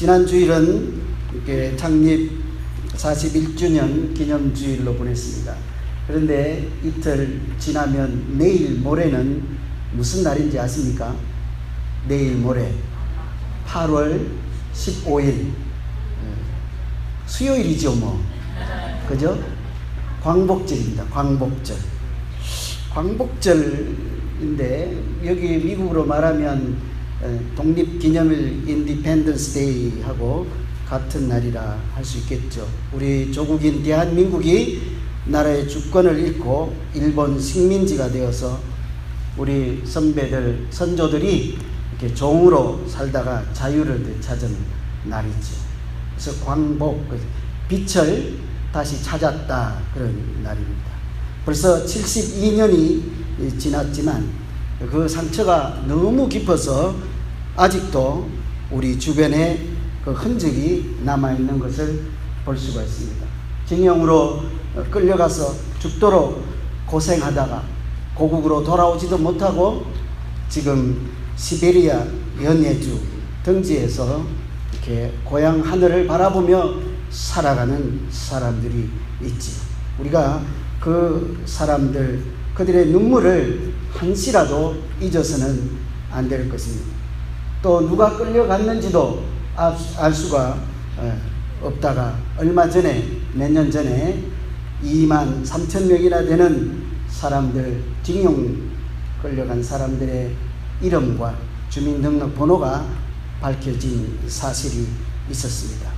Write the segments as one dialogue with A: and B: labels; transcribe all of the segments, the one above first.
A: 지난 주일은 이렇게 창립 41주년 기념주일로 보냈습니다. 그런데 이틀 지나면 내일 모레는 무슨 날인지 아십니까? 내일 모레 8월 15일 수요일이죠 뭐 그죠? 광복절입니다. 광복절. 광복절인데 여기 미국으로 말하면 독립기념일 인디펜던스 데이하고 같은 날이라 할 수 있겠죠. 우리 조국인 대한민국이 나라의 주권을 잃고 일본 식민지가 되어서 우리 선배들 선조들이 이렇게 종으로 살다가 자유를 되찾은 날이죠. 그래서 광복 빛을 다시 찾았다 그런 날입니다. 벌써 72년이 지났지만 그 상처가 너무 깊어서 아직도 우리 주변에 그 흔적이 남아있는 것을 볼 수가 있습니다. 징용으로 끌려가서 죽도록 고생하다가 고국으로 돌아오지도 못하고 지금 시베리아 연해주 등지에서 이렇게 고향 하늘을 바라보며 살아가는 사람들이 있지. 우리가 그 사람들, 그들의 눈물을 한시라도 잊어서는 안 될 것입니다. 또 누가 끌려갔는지도 알 수가 없다가 얼마 전에, 몇 년 전에 2만 3천 명이나 되는 사람들, 징용 끌려간 사람들의 이름과 주민등록번호가 밝혀진 사실이 있었습니다.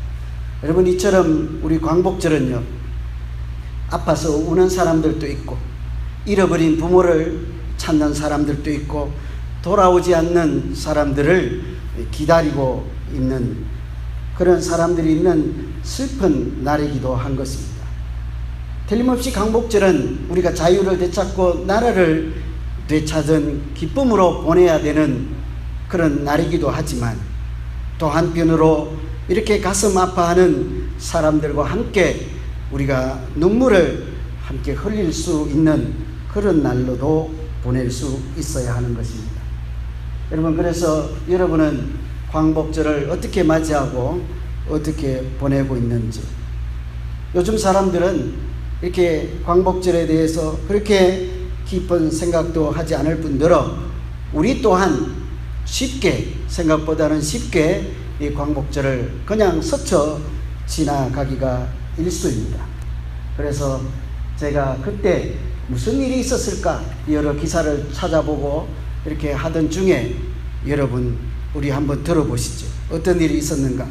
A: 여러분, 이처럼 우리 광복절은요, 아파서 우는 사람들도 있고, 잃어버린 부모를 찾는 사람들도 있고, 돌아오지 않는 사람들을 기다리고 있는 그런 사람들이 있는 슬픈 날이기도 한 것입니다. 틀림없이 강복절은 우리가 자유를 되찾고 나라를 되찾은 기쁨으로 보내야 되는 그런 날이기도 하지만 또 한편으로 이렇게 가슴 아파하는 사람들과 함께 우리가 눈물을 함께 흘릴 수 있는 그런 날로도 보낼 수 있어야 하는 것입니다. 여러분, 그래서 여러분은 광복절을 어떻게 맞이하고 어떻게 보내고 있는지. 요즘 사람들은 이렇게 광복절에 대해서 그렇게 깊은 생각도 하지 않을 뿐더러 우리 또한 쉽게 생각보다는 쉽게 이 광복절을 그냥 스쳐 지나가기가 일수입니다. 그래서 제가 그때 무슨 일이 있었을까 여러 기사를 찾아보고 이렇게 하던 중에 여러분 우리 한번 들어보시죠. 어떤 일이 있었는가?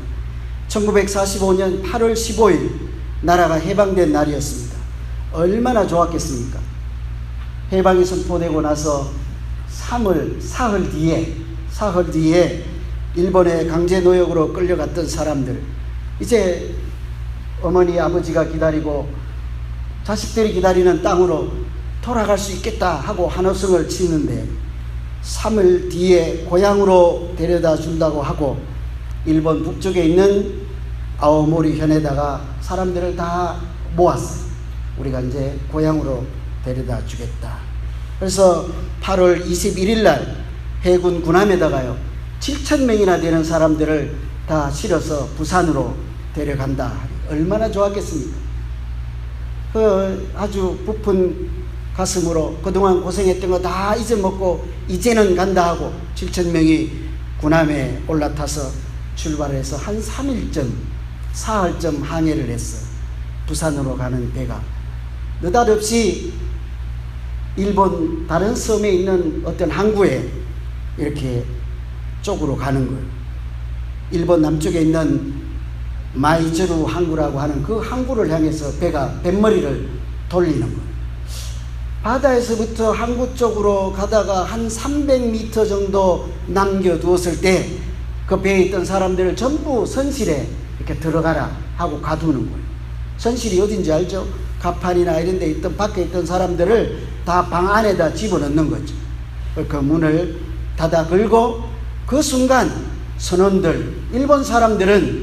A: 1945년 8월 15일 나라가 해방된 날이었습니다. 얼마나 좋았겠습니까? 해방이 선포되고 나서 3월, 사흘 뒤에, 사흘 뒤에 일본의 강제 노역으로 끌려갔던 사람들, 이제 어머니, 아버지가 기다리고 자식들이 기다리는 땅으로 돌아갈 수 있겠다 하고 한호성을 치는데 3일 뒤에 고향으로 데려다 준다고 하고 일본 북쪽에 있는 아오모리 현에다가 사람들을 다 모았어요. 우리가 이제 고향으로 데려다 주겠다. 그래서 8월 21일 날 해군 군함에다가요. 7천 명이나 되는 사람들을 다 실어서 부산으로 데려간다. 얼마나 좋았겠습니까? 그 아주 부푼 가슴으로 그동안 고생했던 거 다 잊어먹고 이제는 간다 하고 7천 명이 군함에 올라타서 출발해서 한 3일쯤 사흘쯤 항해를 했어. 부산으로 가는 배가 느닷없이 일본 다른 섬에 있는 어떤 항구에 이렇게 쪽으로 가는 거예요. 일본 남쪽에 있는 마이저루 항구라고 하는 그 항구를 향해서 배가 뱃머리를 돌리는 거예요. 바다에서부터 항구 쪽으로 가다가 한 300m 정도 남겨두었을 때 그 배에 있던 사람들을 전부 선실에 이렇게 들어가라 하고 가두는 거예요. 선실이 어딘지 알죠? 가판이나 이런 데 있던 밖에 있던 사람들을 다 방 안에다 집어넣는 거죠. 그 문을 닫아 걸고 그 순간 선원들, 일본 사람들은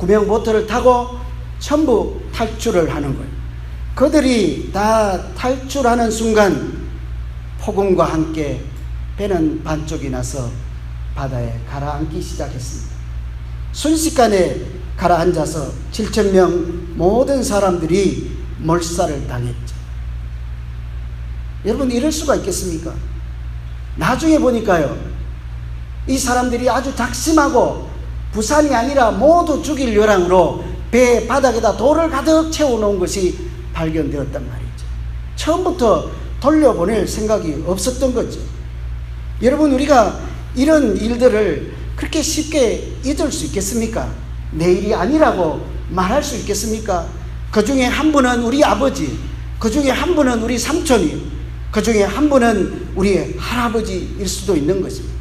A: 구명 보트를 타고 전부 탈출을 하는 거예요. 그들이 다 탈출하는 순간 폭음과 함께 배는 반쪽이 나서 바다에 가라앉기 시작했습니다. 순식간에 가라앉아서 7천 명 모든 사람들이 몰살을 당했죠. 여러분 이럴 수가 있겠습니까? 나중에 보니까요. 이 사람들이 아주 작심하고 부산이 아니라 모두 죽일 요랑으로 배 바닥에다 돌을 가득 채워놓은 것이 발견되었단 말이죠. 처음부터 돌려보낼 생각이 없었던 거죠. 여러분 우리가 이런 일들을 그렇게 쉽게 잊을 수 있겠습니까? 내일이 아니라고 말할 수 있겠습니까? 그 중에 한 분은 우리 아버지, 그 중에 한 분은 우리 삼촌이, 그 중에 한 분은 우리 할아버지일 수도 있는 것입니다.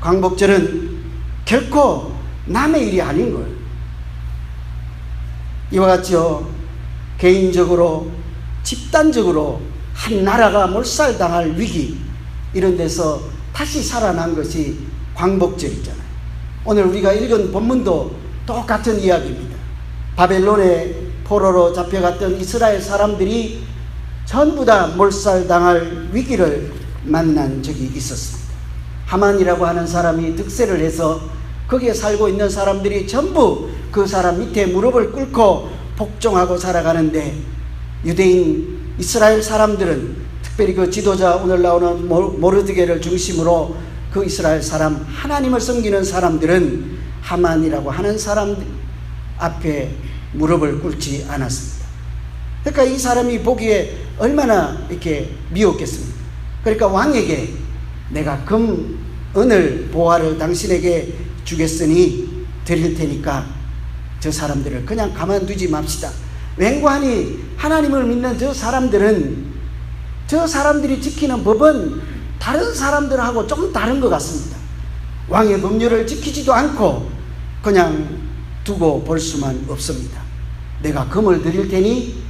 A: 광복절은 결코 남의 일이 아닌 거예요. 이와 같이요, 개인적으로, 집단적으로 한 나라가 몰살당할 위기, 이런 데서 다시 살아난 것이 광복절이잖아요. 오늘 우리가 읽은 본문도 똑같은 이야기입니다. 바벨론의 포로로 잡혀갔던 이스라엘 사람들이 전부 다 몰살당할 위기를 만난 적이 있었습니다. 하만이라고 하는 사람이 득세를 해서 거기에 살고 있는 사람들이 전부 그 사람 밑에 무릎을 꿇고 복종하고 살아가는데 유대인 이스라엘 사람들은 특별히 그 지도자 오늘 나오는 모르드게를 중심으로 그 이스라엘 사람 하나님을 섬기는 사람들은 하만이라고 하는 사람 앞에 무릎을 꿇지 않았습니다. 그러니까 이 사람이 보기에 얼마나 이렇게 미웠겠습니까? 그러니까 왕에게 내가 금, 은을, 보화를 당신에게 주겠으니 드릴 테니까 저 사람들을 그냥 가만두지 맙시다. 맹관이 하나님을 믿는 저 사람들은 저 사람들이 지키는 법은 다른 사람들하고 좀 다른 것 같습니다. 왕의 법률을 지키지도 않고 그냥 두고 볼 수만 없습니다. 내가 금을 드릴 테니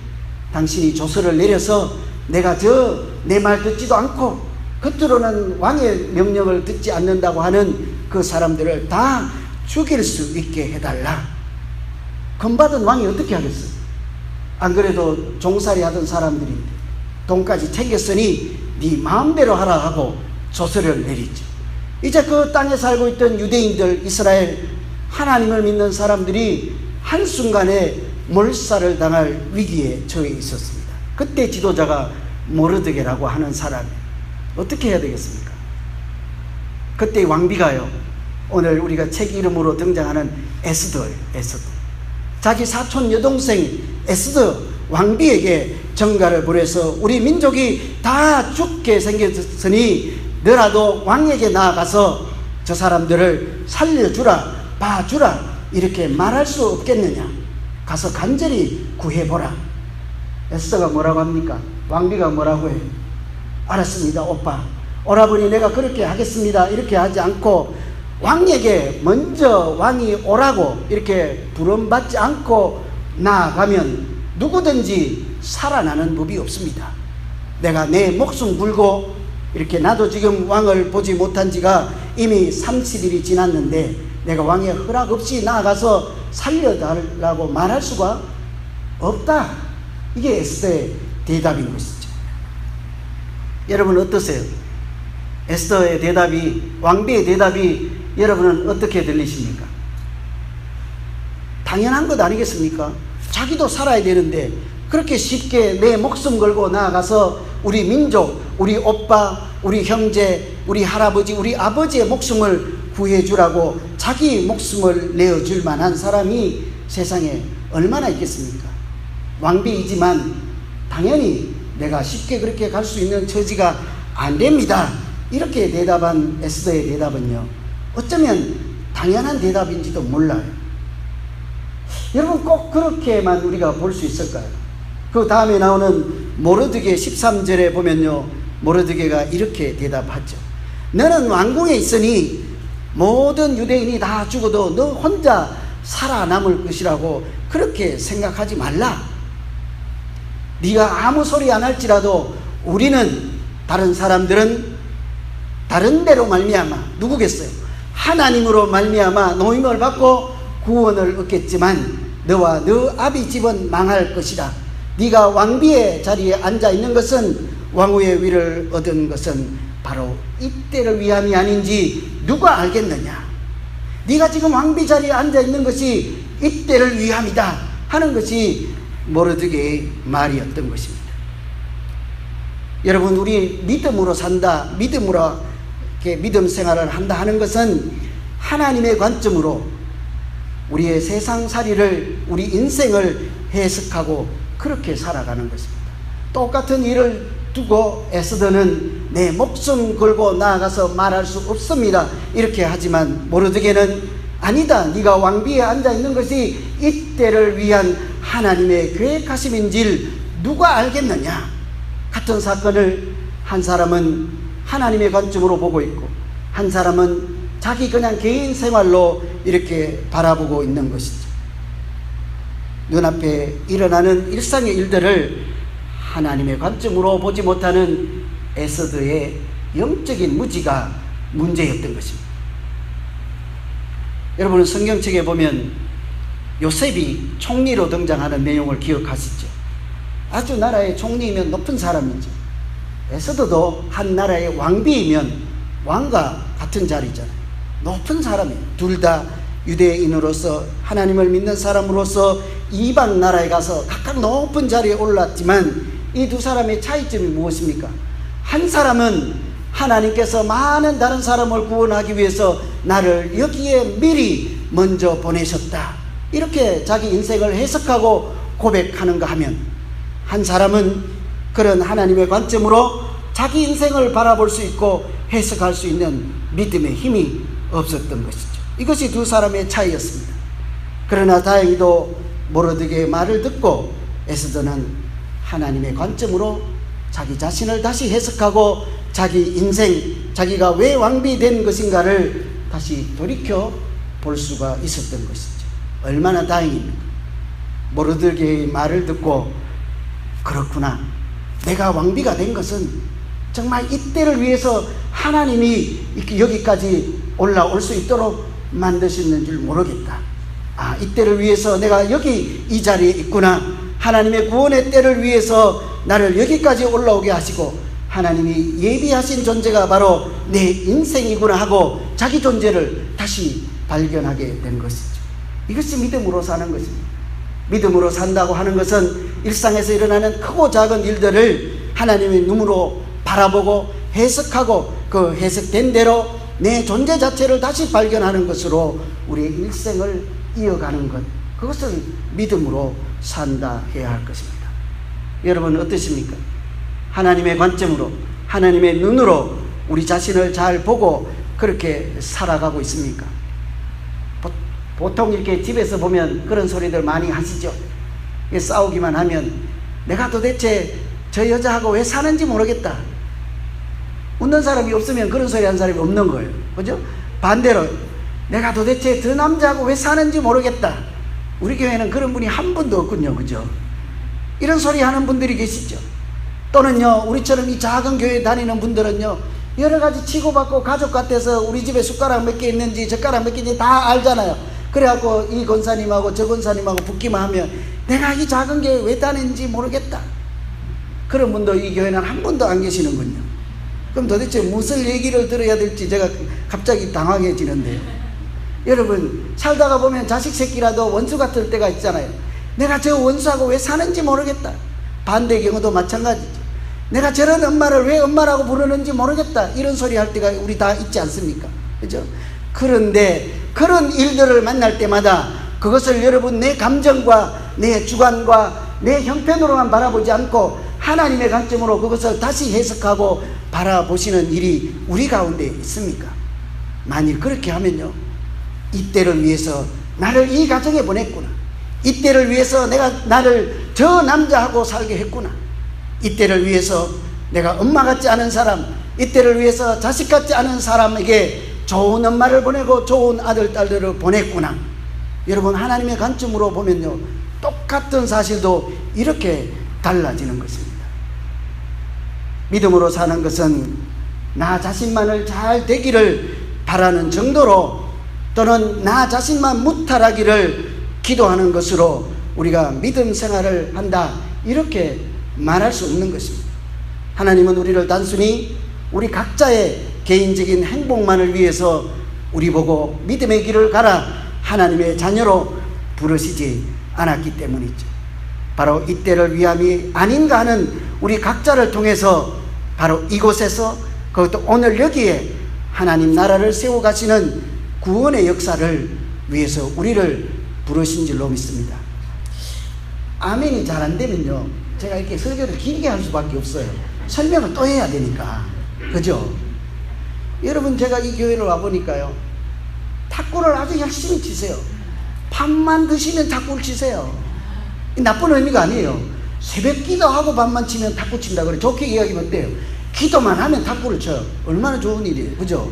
A: 당신이 조서를 내려서 내가 저 내 말 듣지도 않고 겉으로는 왕의 명령을 듣지 않는다고 하는 그 사람들을 다 죽일 수 있게 해달라. 금받은 왕이 어떻게 하겠어요? 안 그래도 종살이 하던 사람들인데 돈까지 챙겼으니 네 마음대로 하라 하고 조서를 내리죠. 이제 그 땅에 살고 있던 유대인들, 이스라엘 하나님을 믿는 사람들이 한순간에 몰살을 당할 위기에 처해 있었습니다. 그때 지도자가 모르드게라고 하는 사람이 어떻게 해야 되겠습니까? 그때 왕비가요. 오늘 우리가 책 이름으로 등장하는 에스더예요. 에스더. 자기 사촌 여동생 에스더 왕비에게 정가를 보내서 우리 민족이 다 죽게 생겼으니 너라도 왕에게 나아가서 저 사람들을 살려주라, 봐주라 이렇게 말할 수 없겠느냐? 가서 간절히 구해보라. 에스더가 뭐라고 합니까? 왕비가 뭐라고 해요? 알았습니다, 오빠. 오라버니 내가 그렇게 하겠습니다. 이렇게 하지 않고 왕에게 먼저 왕이 오라고 이렇게 부름받지 않고 나아가면 누구든지 살아나는 법이 없습니다. 내가 내 목숨 걸고 이렇게 나도 지금 왕을 보지 못한 지가 이미 30일이 지났는데 내가 왕의 허락 없이 나아가서 살려달라고 말할 수가 없다. 이게 에스더의 대답인 것이죠. 여러분 어떠세요? 에스더의 대답이 왕비의 대답이 여러분은 어떻게 들리십니까? 당연한 것 아니겠습니까? 자기도 살아야 되는데 그렇게 쉽게 내 목숨 걸고 나아가서 우리 민족, 우리 오빠, 우리 형제, 우리 할아버지, 우리 아버지의 목숨을 구해주라고 자기 목숨을 내어줄 만한 사람이 세상에 얼마나 있겠습니까? 왕비이지만 당연히 내가 쉽게 그렇게 갈 수 있는 처지가 안 됩니다. 이렇게 대답한 에스더의 대답은요. 어쩌면 당연한 대답인지도 몰라요. 여러분 꼭 그렇게만 우리가 볼 수 있을까요? 그 다음에 나오는 모르드게 13절에 보면요. 모르드게가 이렇게 대답하죠. 너는 왕궁에 있으니 모든 유대인이 다 죽어도 너 혼자 살아남을 것이라고 그렇게 생각하지 말라. 네가 아무 소리 안 할지라도 우리는 다른 사람들은 다른 데로 말미암아 누구겠어요? 하나님으로 말미암아 노임을 받고 구원을 얻겠지만 너와 너 아비 집은 망할 것이다. 네가 왕비의 자리에 앉아 있는 것은 왕후의 위를 얻은 것은 바로 이때를 위함이 아닌지 누가 알겠느냐? 네가 지금 왕비 자리에 앉아 있는 것이 이때를 위함이다 하는 것이 모르드게의 말이었던 것입니다. 여러분 우리 믿음으로 산다, 믿음으로 믿음 생활을 한다 하는 것은 하나님의 관점으로 우리의 세상살이를 우리 인생을 해석하고 그렇게 살아가는 것입니다. 똑같은 일을 두고 에스더는 내 목숨 걸고 나아가서 말할 수 없습니다. 이렇게 하지만 모르드게는 아니다. 네가 왕비에 앉아 있는 것이 이때를 위한 하나님의 계획하심인지를 누가 알겠느냐? 같은 사건을 한 사람은 하나님의 관점으로 보고 있고 한 사람은 자기 그냥 개인 생활로 이렇게 바라보고 있는 것이죠. 눈앞에 일어나는 일상의 일들을 하나님의 관점으로 보지 못하는 에서드의 영적인 무지가 문제였던 것입니다. 여러분은 성경책에 보면 요셉이 총리로 등장하는 내용을 기억하시죠? 아주 나라의 총리이면 높은 사람이죠. 에서드도 한 나라의 왕비이면 왕과 같은 자리잖아요. 높은 사람이에요. 둘다 유대인으로서 하나님을 믿는 사람으로서 이방 나라에 가서 각각 높은 자리에 올랐지만 이 두 사람의 차이점이 무엇입니까? 한 사람은 하나님께서 많은 다른 사람을 구원하기 위해서 나를 여기에 미리 먼저 보내셨다. 이렇게 자기 인생을 해석하고 고백하는가 하면 한 사람은 그런 하나님의 관점으로 자기 인생을 바라볼 수 있고 해석할 수 있는 믿음의 힘이 없었던 것이죠. 이것이 두 사람의 차이였습니다. 그러나 다행히도 모르드게의 말을 듣고 에스더는 하나님의 관점으로 자기 자신을 다시 해석하고 자기 인생, 자기가 왜 왕비 된 것인가를 다시 돌이켜 볼 수가 있었던 것이죠. 얼마나 다행입니까? 모르드게의 말을 듣고 그렇구나. 내가 왕비가 된 것은 정말 이때를 위해서 하나님이 여기까지 올라올 수 있도록 만드셨는 줄 모르겠다. 아, 이때를 위해서 내가 여기 이 자리에 있구나. 하나님의 구원의 때를 위해서 나를 여기까지 올라오게 하시고 하나님이 예비하신 존재가 바로 내 인생이구나 하고 자기 존재를 다시 발견하게 된 것이죠. 이것이 믿음으로 사는 것입니다. 믿음으로 산다고 하는 것은 일상에서 일어나는 크고 작은 일들을 하나님의 눈으로 바라보고 해석하고 그 해석된 대로 내 존재 자체를 다시 발견하는 것으로 우리의 일생을 이어가는 것. 그것을 믿음으로 산다 해야 할 것입니다. 여러분 어떠십니까? 하나님의 관점으로, 하나님의 눈으로 우리 자신을 잘 보고 그렇게 살아가고 있습니까? 보통 이렇게 집에서 보면 그런 소리들 많이 하시죠. 싸우기만 하면 내가 도대체 저 여자하고 왜 사는지 모르겠다. 웃는 사람이 없으면 그런 소리 한 사람이 없는 거예요. 그죠? 반대로 내가 도대체 저 남자하고 왜 사는지 모르겠다. 우리 교회는 그런 분이 한 분도 없군요. 그죠? 이런 소리 하는 분들이 계시죠. 또는요, 우리처럼 이 작은 교회 다니는 분들은요, 여러 가지 치고받고 가족 같아서 우리 집에 숟가락 몇 개 있는지 젓가락 몇 개인지 다 알잖아요. 그래갖고 이 권사님하고 저 권사님하고 붙기만 하면 내가 이 작은 교회 왜 다니는지 모르겠다. 그런 분도 이 교회는 한 분도 안 계시는군요. 그럼 도대체 무슨 얘기를 들어야 될지 제가 갑자기 당황해지는데요. 여러분, 살다가 보면 자식 새끼라도 원수 같을 때가 있잖아요. 내가 저 원수하고 왜 사는지 모르겠다. 반대 경우도 마찬가지죠. 내가 저런 엄마를 왜 엄마라고 부르는지 모르겠다. 이런 소리 할 때가 우리 다 있지 않습니까? 그죠? 그런데 그런 일들을 만날 때마다 그것을 여러분 내 감정과 내 주관과 내 형편으로만 바라보지 않고 하나님의 관점으로 그것을 다시 해석하고 바라보시는 일이 우리 가운데 있습니까? 만일 그렇게 하면요. 이때를 위해서 나를 이 가정에 보냈구나. 이때를 위해서 내가 나를 저 남자하고 살게 했구나. 이때를 위해서 내가 엄마 같지 않은 사람, 이때를 위해서 자식 같지 않은 사람에게 좋은 엄마를 보내고 좋은 아들, 딸들을 보냈구나. 여러분, 하나님의 관점으로 보면요. 똑같은 사실도 이렇게 달라지는 것입니다. 믿음으로 사는 것은 나 자신만을 잘 되기를 바라는 정도로 또는 나 자신만 무탈하기를 기도하는 것으로 우리가 믿음 생활을 한다. 이렇게 말할 수 없는 것입니다. 하나님은 우리를 단순히 우리 각자의 개인적인 행복만을 위해서 우리 보고 믿음의 길을 가라 하나님의 자녀로 부르시지 않았기 때문이죠. 바로 이때를 위함이 아닌가 하는 우리 각자를 통해서 바로 이곳에서 그것도 오늘 여기에 하나님 나라를 세워 가시는 구원의 역사를 위해서 우리를 부르신 줄로 믿습니다. 아멘이 잘 안 되면요. 제가 이렇게 설교를 길게 할 수밖에 없어요. 설명을 또 해야 되니까. 그죠? 여러분, 제가 이 교회를 와보니까요. 탁구를 아주 열심히 치세요. 밥만 드시면 탁구를 치세요. 나쁜 의미가 아니에요. 새벽 기도하고 밥만 치면 탁구 친다 그래. 좋게 이야기하면 어때요? 기도만 하면 탁구를 쳐요. 얼마나 좋은 일이에요. 그죠?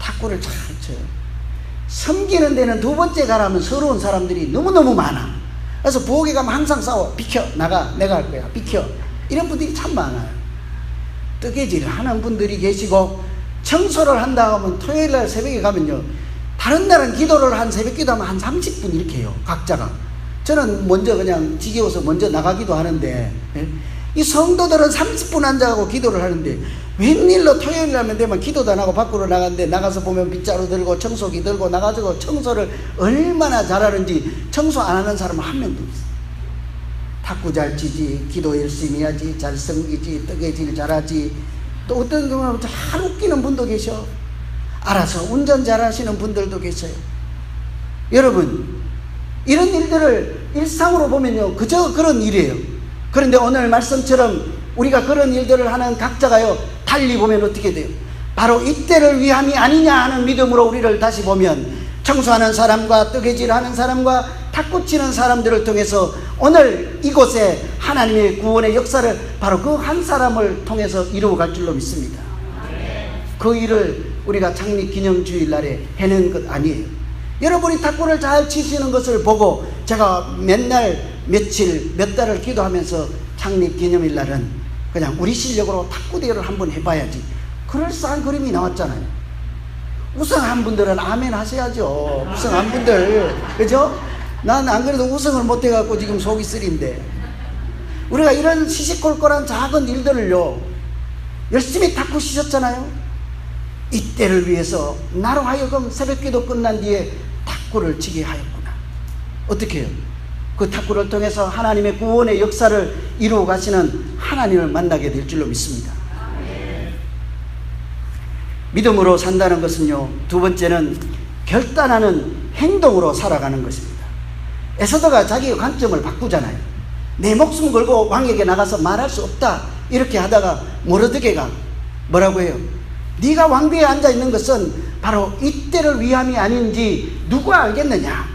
A: 탁구를 잘 쳐요. 섬기는 데는 두 번째 가라면 서러운 사람들이 너무너무 많아. 그래서 부엌에 가면 항상 싸워. 비켜. 나가. 내가 할 거야. 비켜. 이런 분들이 참 많아요. 뜨개질을 하는 분들이 계시고 청소를 한다 하면 토요일 날 새벽에 가면요. 다른 날은 기도를 한 새벽 기도하면 한 30분 이렇게 해요. 각자가. 저는 먼저 그냥 지겨워서 먼저 나가기도 하는데 예? 이 성도들은 30분 앉아가고 기도를 하는데 웬일로 토요일 날면 되면 기도도 안 하고 밖으로 나갔는데 나가서 보면 빗자루 들고 청소기 들고 나가지고 청소를 얼마나 잘하는지 청소 안 하는 사람은 한 명도 없어요. 탁구 잘 치지, 기도 열심히 하지, 잘 섬기지, 뜨개질 잘하지, 또 어떤 경우는 잘 웃기는 분도 계셔. 알아서 운전 잘 하시는 분들도 계셔요. 여러분, 이런 일들을 일상으로 보면요, 그저 그런 일이에요. 그런데 오늘 말씀처럼 우리가 그런 일들을 하는 각자가요, 달리 보면 어떻게 돼요? 바로 이때를 위함이 아니냐 하는 믿음으로 우리를 다시 보면 청소하는 사람과 뜨개질 하는 사람과 탁구 치는 사람들을 통해서 오늘 이곳에 하나님의 구원의 역사를 바로 그 한 사람을 통해서 이루어 갈 줄로 믿습니다. 그 일을 우리가 창립 기념 주일날에 해낸 것 아니에요. 여러분이 탁구를 잘 치시는 것을 보고 제가 맨날 며칠 몇 달을 기도하면서 창립 기념일 날은 그냥 우리 실력으로 탁구 대회를 한번 해봐야지. 그럴싸한 그림이 나왔잖아요. 우승한 분들은 아멘 하셔야죠. 우승한 분들. 그죠? 난 안 그래도 우승을 못 해갖고 지금 속이 쓰린데. 우리가 이런 시시콜콜한 작은 일들을요, 열심히 탁구 치셨잖아요. 이때를 위해서 나로 하여금 새벽 기도 끝난 뒤에 탁구를 치게 하였구나. 어떻게 해요? 그 탁구를 통해서 하나님의 구원의 역사를 이루어 가시는 하나님을 만나게 될 줄로 믿습니다. 믿음으로 산다는 것은요, 두 번째는 결단하는 행동으로 살아가는 것입니다. 에서더가 자기의 관점을 바꾸잖아요. 내 목숨 걸고 왕에게 나가서 말할 수 없다. 이렇게 하다가 모르드게가 뭐라고 해요? 네가 왕비에 앉아 있는 것은 바로 이때를 위함이 아닌지 누가 알겠느냐?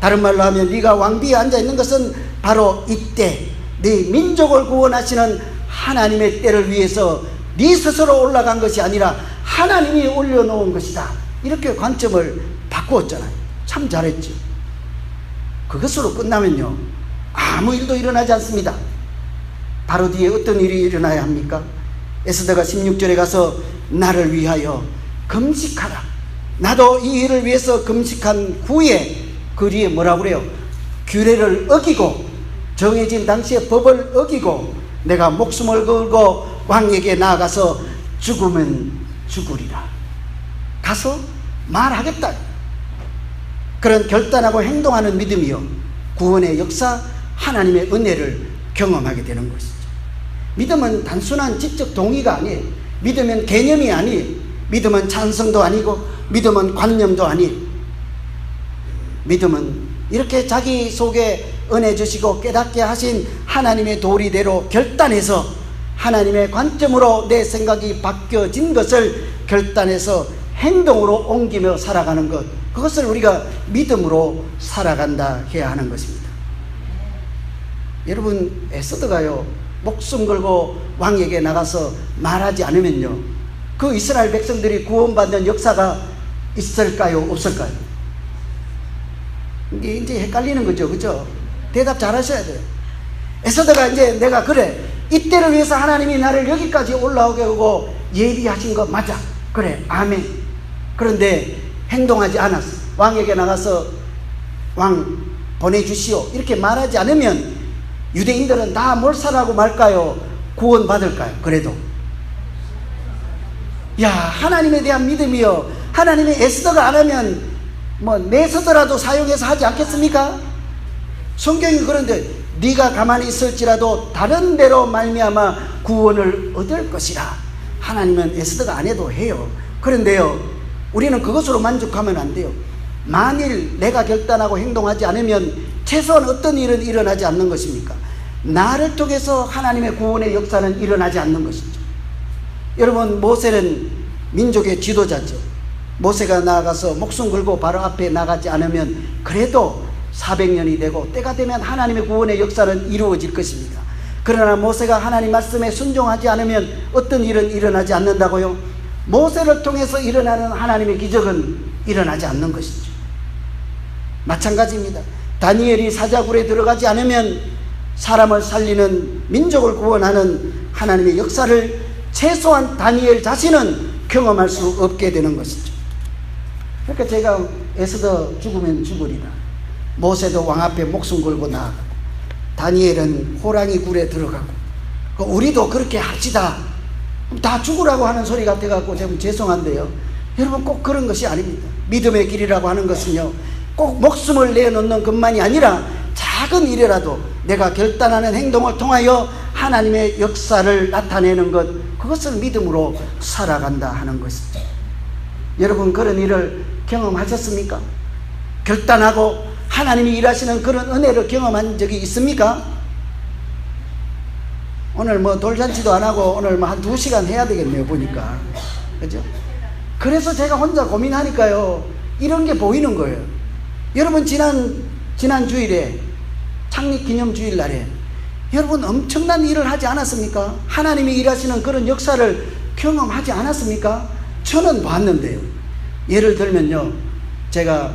A: 다른 말로 하면 네가 왕비에 앉아 있는 것은 바로 이때 네 민족을 구원하시는 하나님의 때를 위해서 네 스스로 올라간 것이 아니라 하나님이 올려놓은 것이다. 이렇게 관점을 바꾸었잖아요. 참 잘했죠. 그것으로 끝나면요. 아무 일도 일어나지 않습니다. 바로 뒤에 어떤 일이 일어나야 합니까? 에스더가 16절에 가서 나를 위하여 금식하라. 나도 이 일을 위해서 금식한 후에 그 뒤에 뭐라고 그래요? 규례를 어기고 정해진 당시의 법을 어기고 내가 목숨을 걸고 왕에게 나아가서 죽으면 죽으리라. 가서 말하겠다. 그런 결단하고 행동하는 믿음이요. 구원의 역사, 하나님의 은혜를 경험하게 되는 것이죠. 믿음은 단순한 지적 동의가 아니에요. 믿으면 개념이 아니에요. 믿음은 찬성도 아니고, 믿음은 관념도 아니에요. 믿음은 이렇게 자기 속에 은혜 주시고 깨닫게 하신 하나님의 도리대로 결단해서 하나님의 관점으로 내 생각이 바뀌어진 것을 결단해서 행동으로 옮기며 살아가는 것. 그것을 우리가 믿음으로 살아간다 해야 하는 것입니다. 여러분, 에스더가요, 목숨 걸고 왕에게 나가서 말하지 않으면요, 그 이스라엘 백성들이 구원받는 역사가 있을까요? 없을까요? 이게 이제 헷갈리는 거죠. 그죠? 대답 잘 하셔야 돼요. 에스더가 이제 내가 그래. 이때를 위해서 하나님이 나를 여기까지 올라오게 하고 예비하신 거 맞아. 그래. 아멘. 그런데 행동하지 않았어. 왕에게 나가서 왕 보내주시오. 이렇게 말하지 않으면 유대인들은 다 몰살하고 말까요? 구원받을까요? 그래도. 야, 하나님에 대한 믿음이요. 하나님이 에스더가 안 하면 뭐 내서더라도 사용해서 하지 않겠습니까? 성경이 그런데 네가 가만히 있을지라도 다른 데로 말미암아 구원을 얻을 것이라. 하나님은 에스더가 안 해도 해요. 그런데요, 우리는 그것으로 만족하면 안 돼요. 만일 내가 결단하고 행동하지 않으면 최소한 어떤 일은 일어나지 않는 것입니까? 나를 통해서 하나님의 구원의 역사는 일어나지 않는 것이죠. 여러분, 모세는 민족의 지도자죠. 모세가 나아가서 목숨 걸고 바로 앞에 나가지 않으면 그래도 400년이 되고 때가 되면 하나님의 구원의 역사는 이루어질 것입니다. 그러나 모세가 하나님 말씀에 순종하지 않으면 어떤 일은 일어나지 않는다고요? 모세를 통해서 일어나는 하나님의 기적은 일어나지 않는 것이죠. 마찬가지입니다. 다니엘이 사자굴에 들어가지 않으면 사람을 살리는 민족을 구원하는 하나님의 역사를 최소한 다니엘 자신은 경험할 수 없게 되는 것이죠. 그러니까 제가 에스더 죽으면 죽으리라. 모세도 왕 앞에 목숨 걸고 나아가고 다니엘은 호랑이 굴에 들어가고 그 우리도 그렇게 합시다. 다 죽으라고 하는 소리 같아갖고 좀 죄송한데요. 여러분 꼭 그런 것이 아닙니다. 믿음의 길이라고 하는 것은요. 꼭 목숨을 내놓는 것만이 아니라 작은 일이라도 내가 결단하는 행동을 통하여 하나님의 역사를 나타내는 것 그것을 믿음으로 살아간다 하는 것이죠. 여러분 그런 일을 경험하셨습니까? 결단하고 하나님이 일하시는 그런 은혜를 경험한 적이 있습니까? 오늘 뭐 돌잔치도 안 하고 오늘 뭐 한 두 시간 해야 되겠네요 보니까 그죠? 그래서 제가 혼자 고민하니까요 이런 게 보이는 거예요. 여러분 지난 지난 주일에 창립 기념 주일 날에 여러분 엄청난 일을 하지 않았습니까? 하나님이 일하시는 그런 역사를 경험하지 않았습니까? 저는 봤는데요. 예를 들면요. 제가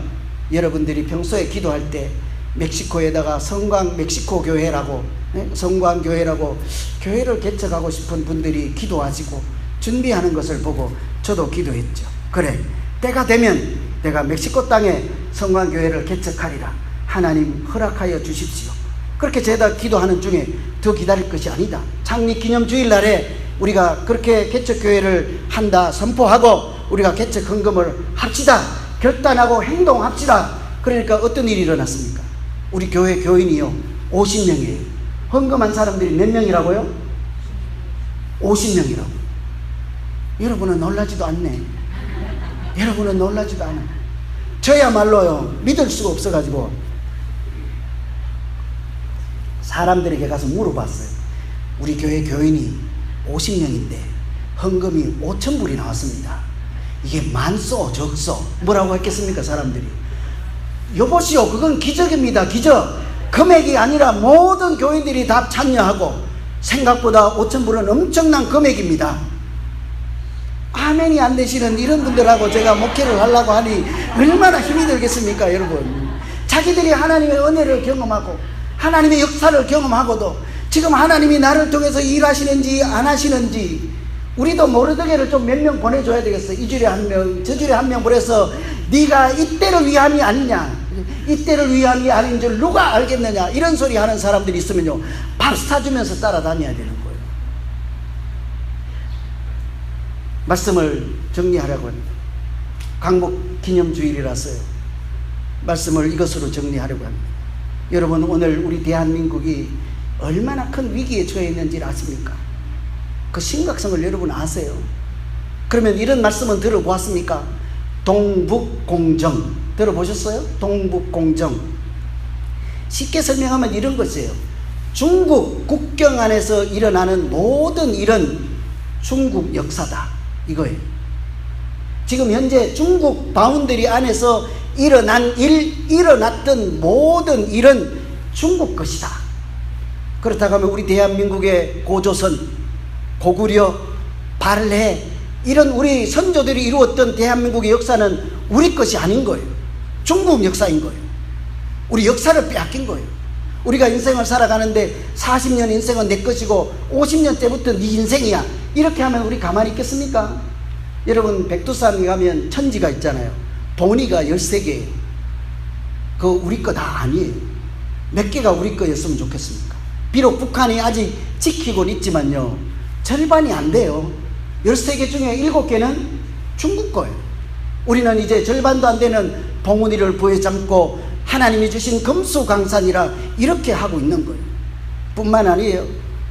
A: 여러분들이 평소에 기도할 때 멕시코에다가 성광 멕시코 교회라고 네? 성광 교회라고 교회를 개척하고 싶은 분들이 기도하시고 준비하는 것을 보고 저도 기도했죠. 그래 때가 되면 내가 멕시코 땅에 성광 교회를 개척하리라. 하나님 허락하여 주십시오. 그렇게 제가 기도하는 중에 더 기다릴 것이 아니다. 창립 기념 주일 날에 우리가 그렇게 개척 교회를 한다 선포하고 우리가 개척 헌금을 합시다. 결단하고 행동합시다. 그러니까 어떤 일이 일어났습니까? 우리 교회 교인이요. 50명이에요. 헌금한 사람들이 몇 명이라고요? 50명이라고. 여러분은 놀라지도 않네. 여러분은 놀라지도 않아. 저야말로요. 믿을 수가 없어가지고 사람들에게 가서 물어봤어요. 우리 교회 교인이 50명인데 헌금이 5천 불이 나왔습니다. 이게 많소 적소 뭐라고 했겠습니까 사람들이 여보시오. 그건 기적입니다. 기적. 금액이 아니라 모든 교인들이 다 참여하고 생각보다 5천 불은 엄청난 금액입니다. 아멘이 안 되시는 이런 분들하고 제가 목회를 하려고 하니 얼마나 힘이 들겠습니까 여러분? 자기들이 하나님의 은혜를 경험하고 하나님의 역사를 경험하고도 지금 하나님이 나를 통해서 일하시는지 안 하시는지 우리도 모르드게를 좀 몇 명 보내줘야 되겠어. 이 줄에 한 명, 저 줄에 한 명 보내서 네가 이때를 위함이 아니냐, 이때를 위함이 아닌 줄 누가 알겠느냐 이런 소리 하는 사람들이 있으면요 밥 사주면서 따라다녀야 되는 거예요. 말씀을 정리하려고 합니다. 강복 기념주일이라서요. 말씀을 이것으로 정리하려고 합니다. 여러분 오늘 우리 대한민국이 얼마나 큰 위기에 처해 있는지 아십니까? 그 심각성을 여러분 아세요? 그러면 이런 말씀은 들어보았습니까? 동북공정 들어보셨어요? 동북공정 쉽게 설명하면 이런 것이에요. 중국 국경 안에서 일어나는 모든 일은 중국 역사다 이거예요. 지금 현재 중국 바운더리 안에서 일어난 일, 일어났던 모든 일은 중국 것이다. 그렇다고 하면 우리 대한민국의 고조선 고구려, 발해 이런 우리 선조들이 이루었던 대한민국의 역사는 우리 것이 아닌 거예요. 중국 역사인 거예요. 우리 역사를 빼앗긴 거예요. 우리가 인생을 살아가는데 40년 인생은 내 것이고 50년째부터 네 인생이야. 이렇게 하면 우리 가만히 있겠습니까? 여러분 백두산에 가면 천지가 있잖아요. 도니가 13개예요. 그 우리 거 다 아니에요. 몇 개가 우리 거였으면 좋겠습니까? 비록 북한이 아직 지키곤 있지만요. 절반이 안 돼요. 13개 중에 7개는 중국 거예요. 우리는 이제 절반도 안 되는 봉우리를 부여잡고 하나님이 주신 금수강산이라 이렇게 하고 있는 거예요. 뿐만 아니에요.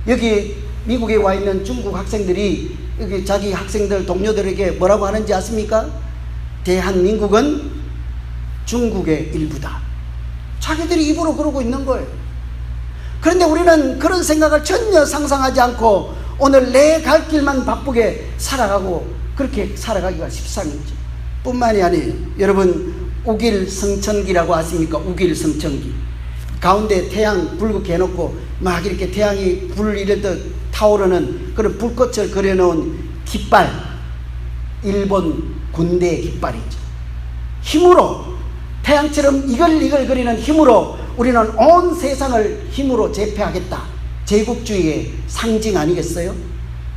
A: 여기 미국에 와 있는 중국 학생들이 여기 자기 학생들 동료들에게 뭐라고 하는지 아십니까? 대한민국은 중국의 일부다. 자기들이 입으로 그러고 있는 거예요. 그런데 우리는 그런 생각을 전혀 상상하지 않고 오늘 내 갈 길만 바쁘게 살아가고 그렇게 살아가기가 십상이죠. 뿐만이 아니에요. 여러분 우길 성천기라고 아십니까? 우길 성천기. 가운데 태양 불긋게 해놓고 막 이렇게 태양이 불 이렇듯 타오르는 그런 불꽃을 그려놓은 깃발. 일본 군대의 깃발이죠. 힘으로 태양처럼 이글이글 거리는 힘으로 우리는 온 세상을 힘으로 제패하겠다. 제국주의의 상징 아니겠어요?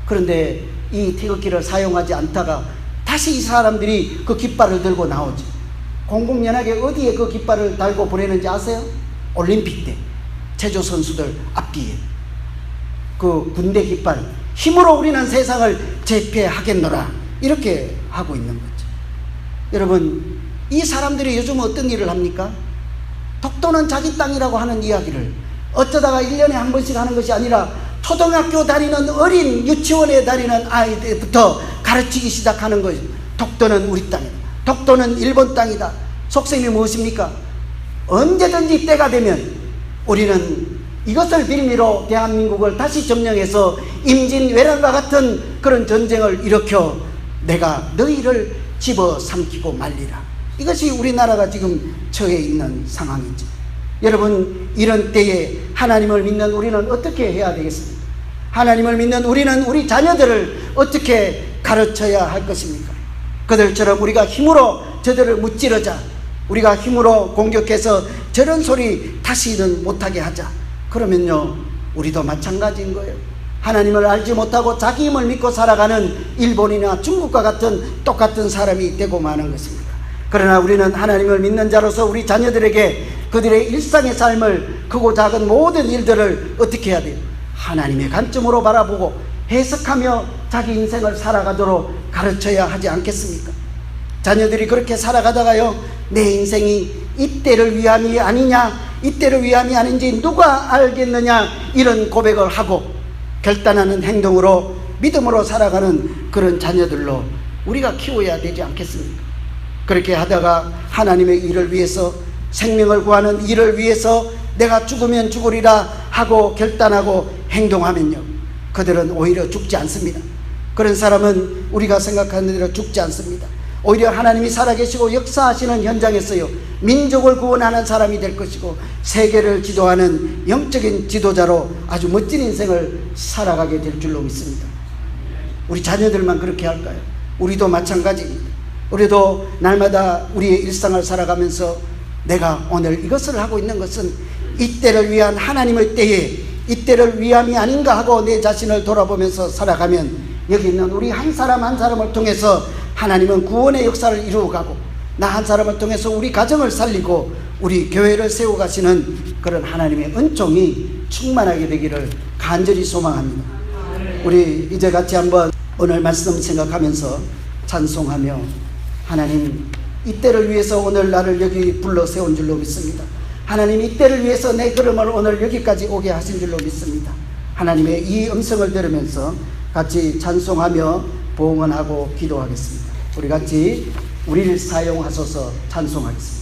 A: 그런데 이 태극기를 사용하지 않다가 다시 이 사람들이 그 깃발을 들고 나오죠. 공공연하게 어디에 그 깃발을 달고 보내는지 아세요? 올림픽 때 체조 선수들 앞뒤에 그 군대 깃발 힘으로 우리는 세상을 제패하겠노라 이렇게 하고 있는 거죠. 여러분 이 사람들이 요즘 어떤 일을 합니까? 독도는 자기 땅이라고 하는 이야기를 어쩌다가 1년에 한 번씩 하는 것이 아니라 초등학교 다니는 어린 유치원에 다니는 아이들부터 가르치기 시작하는 거예요. 독도는 우리 땅이다. 독도는 일본 땅이다. 속셈이 무엇입니까? 언제든지 때가 되면 우리는 이것을 빌미로 대한민국을 다시 점령해서 임진왜란과 같은 그런 전쟁을 일으켜 내가 너희를 집어 삼키고 말리라. 이것이 우리나라가 지금 처해 있는 상황이죠. 여러분, 이런 때에 하나님을 믿는 우리는 어떻게 해야 되겠습니까? 하나님을 믿는 우리는 우리 자녀들을 어떻게 가르쳐야 할 것입니까? 그들처럼 우리가 힘으로 저들을 무찌르자. 우리가 힘으로 공격해서 저런 소리 다시는 못하게 하자. 그러면요, 우리도 마찬가지인 거예요. 하나님을 알지 못하고 자기 힘을 믿고 살아가는 일본이나 중국과 같은 똑같은 사람이 되고 마는 것입니다. 그러나 우리는 하나님을 믿는 자로서 우리 자녀들에게 그들의 일상의 삶을 크고 작은 모든 일들을 어떻게 해야 돼요? 하나님의 관점으로 바라보고 해석하며 자기 인생을 살아가도록 가르쳐야 하지 않겠습니까? 자녀들이 그렇게 살아가다가요, 내 인생이 이때를 위함이 아니냐, 이때를 위함이 아닌지 누가 알겠느냐, 이런 고백을 하고 결단하는 행동으로 믿음으로 살아가는 그런 자녀들로 우리가 키워야 되지 않겠습니까? 그렇게 하다가 하나님의 일을 위해서 생명을 구하는 일을 위해서 내가 죽으면 죽으리라 하고 결단하고 행동하면요. 그들은 오히려 죽지 않습니다. 그런 사람은 우리가 생각하는 대로 죽지 않습니다. 오히려 하나님이 살아계시고 역사하시는 현장에서요. 민족을 구원하는 사람이 될 것이고 세계를 지도하는 영적인 지도자로 아주 멋진 인생을 살아가게 될 줄로 믿습니다. 우리 자녀들만 그렇게 할까요? 우리도 마찬가지입니다. 우리도 날마다 우리의 일상을 살아가면서 내가 오늘 이것을 하고 있는 것은 이때를 위한 하나님의 때에 이때를 위함이 아닌가 하고 내 자신을 돌아보면서 살아가면 여기 있는 우리 한 사람 한 사람을 통해서 하나님은 구원의 역사를 이루어가고 나 한 사람을 통해서 우리 가정을 살리고 우리 교회를 세워가시는 그런 하나님의 은총이 충만하게 되기를 간절히 소망합니다. 우리 이제 같이 한번 오늘 말씀 생각하면서 찬송하며 하나님 이때를 위해서 오늘 나를 여기 불러 세운 줄로 믿습니다. 하나님 이때를 위해서 내 걸음을 오늘 여기까지 오게 하신 줄로 믿습니다. 하나님의 이 음성을 들으면서 같이 찬송하며 봉헌하고 기도하겠습니다. 우리 같이 우리를 사용하소서 찬송하겠습니다.